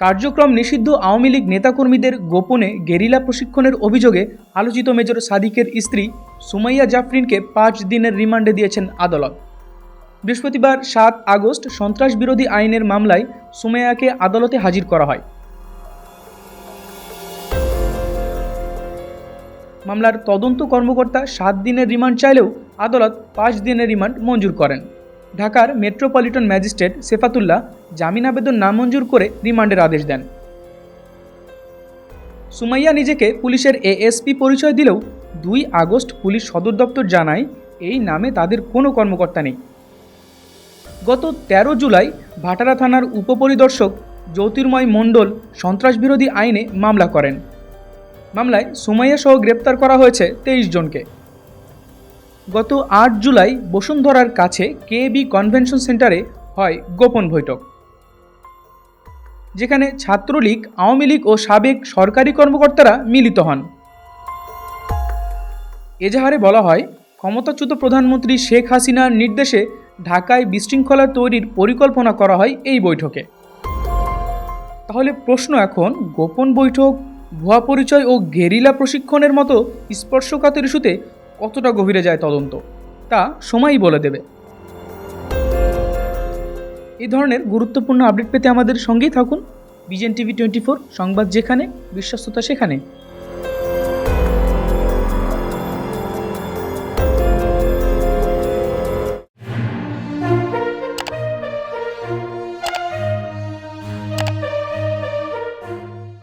কার্যক্রম নিষিদ্ধ আওয়ামী লীগ নেতাকর্মীদের গোপনে গেরিলা প্রশিক্ষণের অভিযোগে আলোচিত মেজর সাদিকের স্ত্রী সুমাইয়া জাফরিনকে পাঁচ দিনের রিমান্ডে দিয়েছেন আদালত। বৃহস্পতিবার সাত আগস্ট সন্ত্রাস বিরোধী আইনের মামলায় সুমাইয়াকে আদালতে হাজির করা হয়। মামলার তদন্ত কর্মকর্তা সাত দিনের রিমান্ড চাইলেও আদালত পাঁচ দিনের রিমান্ড মঞ্জুর করেন। ঢাকার মেট্রোপলিটন ম্যাজিস্ট্রেট সেফাতুল্লাহ জামিন আবেদন নামঞ্জুর করে রিমান্ডের আদেশ দেন। সুমাইয়া নিজেকে পুলিশের এএসপি পরিচয় দিলেও দুই আগস্ট পুলিশ সদর দপ্তর জানায় এই নামে তাদের কোনো কর্মকর্তা নেই। গত তেরো জুলাই ভাটারা থানার উপপরিদর্শক জ্যোতির্ময় মণ্ডল সন্ত্রাসবিরোধী আইনে মামলা করেন। মামলায় সুমাইয়া সহ গ্রেপ্তার করা হয়েছে তেইশ জনকে। গত আট জুলাই বসুন্ধরার কাছে কে বি কনভেনশন সেন্টারে হয় গোপন বৈঠক। যেখানে ছাত্রলীগ, আওয়ামী লীগ ও সাবেক সরকারি কর্মকর্তারা মিলিত হন। এজাহারে বলা হয়, ক্ষমতাচ্যুত প্রধানমন্ত্রী শেখ হাসিনার নির্দেশে ঢাকায় বিশৃঙ্খলা তৈরির পরিকল্পনা করা হয় এই বৈঠকে। তাহলে প্রশ্ন এখন, গোপন বৈঠক, ভুয়া পরিচয় ও গেরিলা প্রশিক্ষণের মতো স্পর্শকাতর ইস্যুতে কতটা গভীরে যায় তদন্ত, তা সময়ই বলে দেবে। এই ধরনের গুরুত্বপূর্ণ আপডেট পেতে আমাদের সঙ্গেই থাকুন। বিজেন টিভি টোয়েন্টি ফোর সংবাদ যেখানে, বিশ্বস্ততা সেখানে।